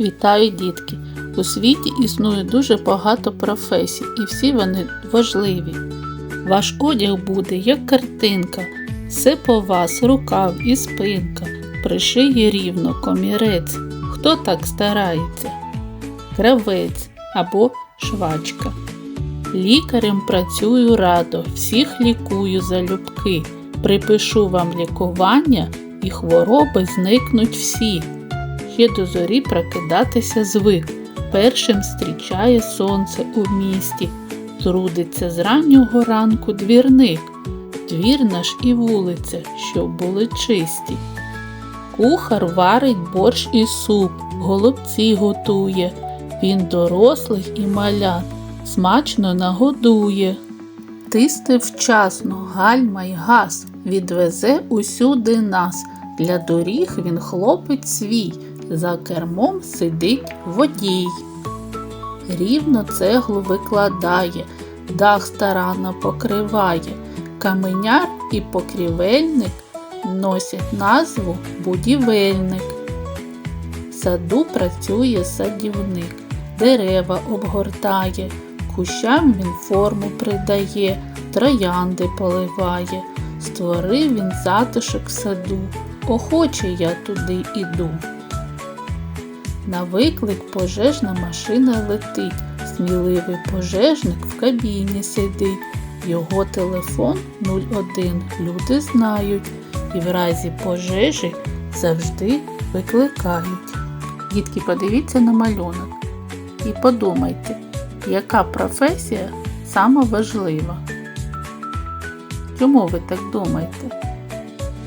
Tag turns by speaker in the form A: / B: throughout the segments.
A: Вітаю, дітки! У світі існує дуже багато професій, і всі вони важливі. Ваш одяг буде як картинка, все по вас, рукав і спинка, пришиє рівно комірець. Хто так старається? Кравець або швачка. Лікарем працюю радо, всіх лікую залюбки. Припишу вам лікування, і хвороби зникнуть всі. Ще до зорі прокидатися звик. Першим зустрічає сонце у місті. Трудиться з раннього ранку двірник. Двір наш і вулиця, щоб були чисті. Кухар варить борщ і суп, голубці готує. Він дорослих і малят смачно нагодує. Тисти вчасно, гальма й газ, відвезе усюди нас. Для доріг він хлопець свій, за кермом сидить водій. Рівно цеглу викладає, дах старанно покриває, каменяр і покрівельник носять назву будівельник. В саду працює садівник, дерева обгортає, кущам він форму придає, троянди поливає. Створив він затишок в саду, охоче я туди іду. На виклик пожежна машина летить, сміливий пожежник в кабіні сидить. Його телефон 01 люди знають і в разі пожежі завжди викликають. Дітки, подивіться на малюнок і подумайте, яка професія сама важлива. Чому ви так думаєте?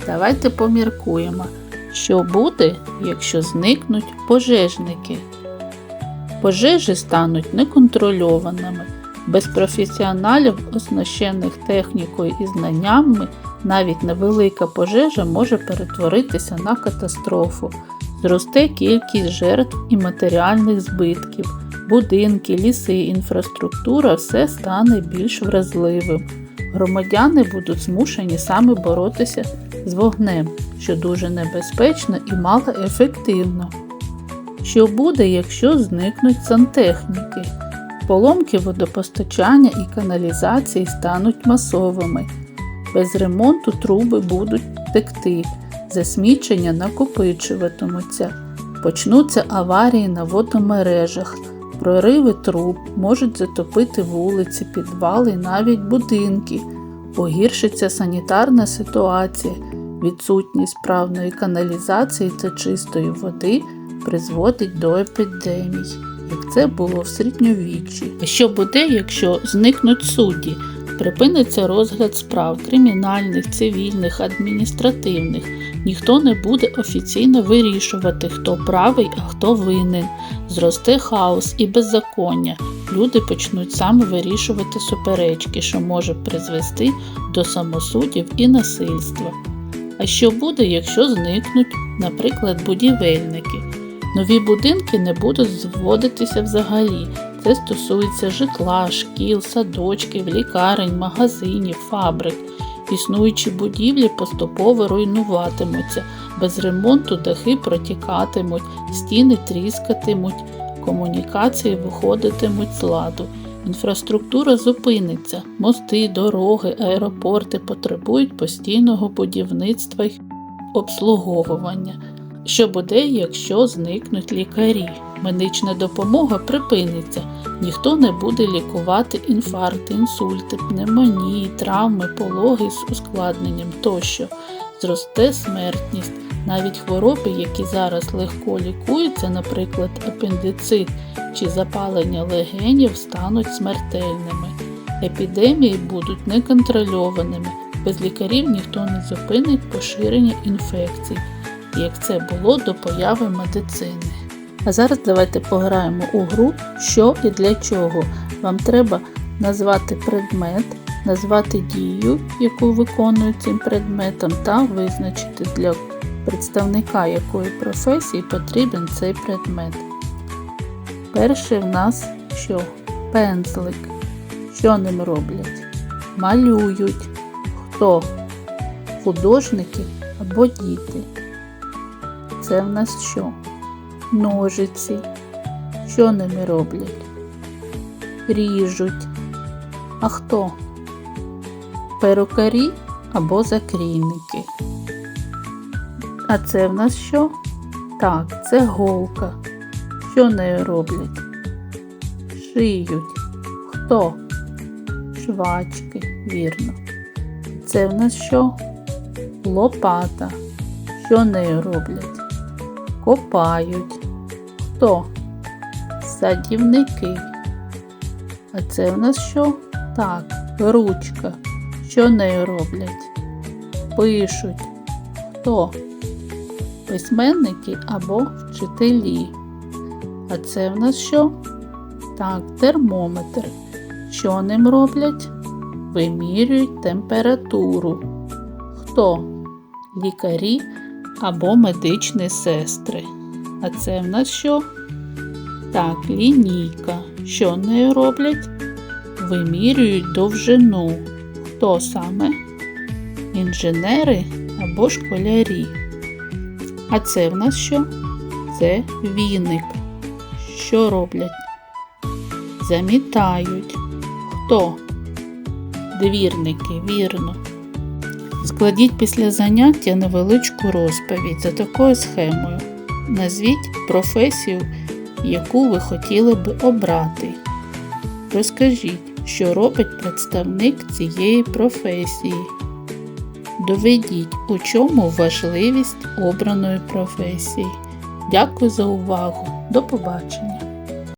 A: Давайте поміркуємо, що буде, якщо зникнуть пожежники. Пожежі стануть неконтрольованими. Без професіоналів, оснащених технікою і знаннями, навіть невелика пожежа може перетворитися на катастрофу. Зросте кількість жертв і матеріальних збитків. Будинки, ліси, інфраструктура все стане більш вразливим. Громадяни будуть змушені саме боротися з вогнем, що дуже небезпечно і малоефективно. Що буде, якщо зникнуть сантехніки? Поломки водопостачання і каналізації стануть масовими. Без ремонту труби будуть текти, засмічення накопичуватимуться, почнуться аварії на водомережах, прориви труб можуть затопити вулиці, підвали навіть будинки, погіршиться санітарна ситуація, відсутність справної каналізації та чистої води призводить до епідемій як це було в середньовіччі. Що буде, якщо зникнуть судді? Припиниться розгляд справ кримінальних, цивільних, адміністративних. Ніхто не буде офіційно вирішувати, хто правий, а хто винен. Зросте хаос і беззаконня. Люди почнуть саме вирішувати суперечки, що може призвести до самосудів і насильства. А що буде, якщо зникнуть, наприклад, будівельники? Нові будинки не будуть зводитися взагалі. Це стосується житла, шкіл, садочків, лікарень, магазинів, фабрик. Існуючі будівлі поступово руйнуватимуться, без ремонту дахи протікатимуть, стіни тріскатимуть, комунікації виходитимуть з ладу. Інфраструктура зупиниться, мости, дороги, аеропорти потребують постійного будівництва й обслуговування. Що буде, якщо зникнуть лікарі? Медична допомога припиниться, ніхто не буде лікувати інфаркти, інсульти, пневмонії, травми, пологи з ускладненням тощо. Зросте смертність. Навіть хвороби, які зараз легко лікуються, наприклад, апендицит чи запалення легенів, стануть смертельними. Епідемії будуть неконтрольованими. Без лікарів ніхто не зупинить поширення інфекцій як це було до появи медицини. А зараз давайте пограємо у гру, що і для чого. Вам треба назвати предмет, назвати дію, яку виконує цим предметом, та визначити для представника якої професії потрібен цей предмет. Перший в нас що? Пензлик. Що ним роблять? Малюють. Хто? Художники або діти. Це в нас що? ножиці. Що ними роблять? Ріжуть. А хто? Перукарі або закрійники. А це в нас що? Так, це голка. Що нею роблять? Шиють. Хто? Швачки, вірно. Це в нас що? Лопата. Що нею роблять? Копають. Хто? Садівники. А це в нас що? Так, ручка. Що нею роблять? Пишуть. Хто? Письменники або вчителі. А це в нас що? Так, термометр. Що ним роблять? Вимірюють температуру. Хто? Лікарі або медичні сестри. А це в нас що? Так, лінійка. Що нею роблять? Вимірюють довжину. Хто саме? Інженери або школярі. А це в нас що? Це віник. Що роблять? Замітають. Хто? Двірники, вірно. Складіть після заняття невеличку розповідь за такою схемою. Назвіть професію, яку ви хотіли би обрати. Розкажіть, що робить представник цієї професії. Доведіть, у чому важливість обраної професії. Дякую за увагу. До побачення!